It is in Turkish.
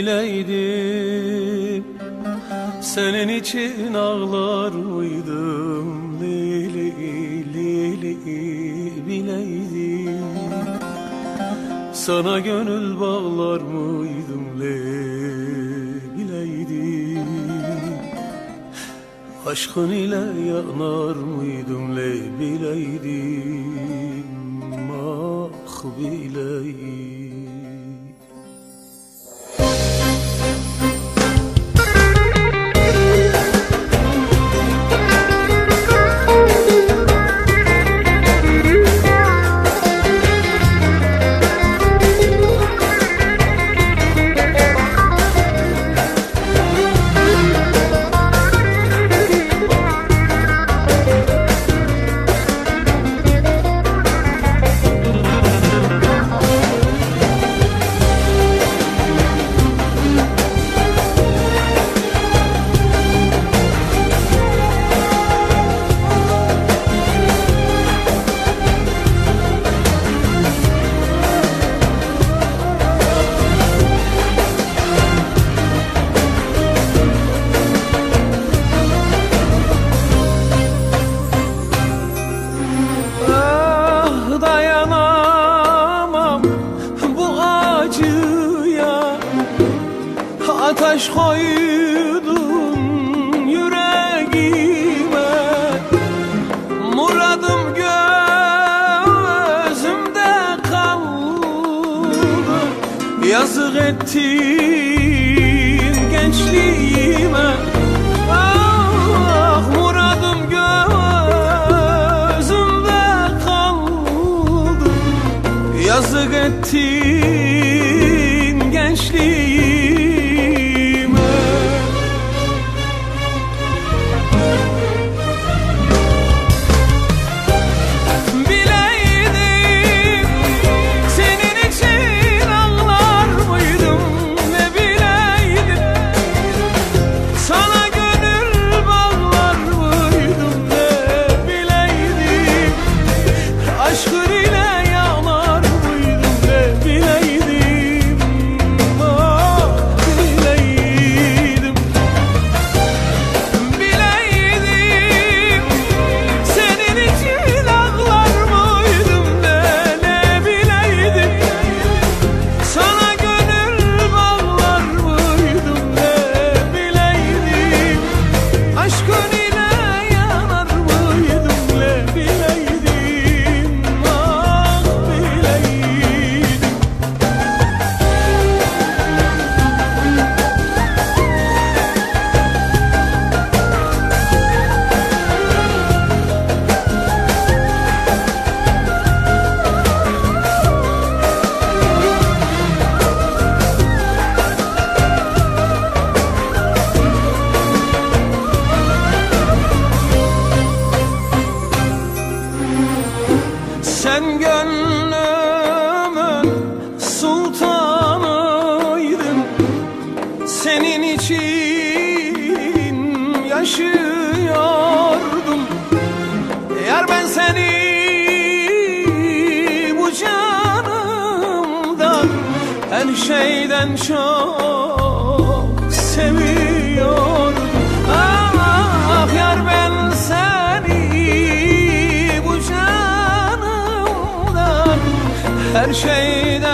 bileydim Senin için ağlar mıydım Lili lili bileydim Sana gönül bağlar mıydım le bileydim Aşkın ile yanar mıydım le bileydim. Ah bileydim Ateş koydun yüreğime. Muradım gözümde kaldı. Yazık ettin gençliğime. Ah muradım gözümde kaldı. Yazık ettin Senin için yaşıyordum. Yar ben seni bu canımdan Her şeyden çok seviyordum. Ah yar ben seni bu canımdan Her şeyden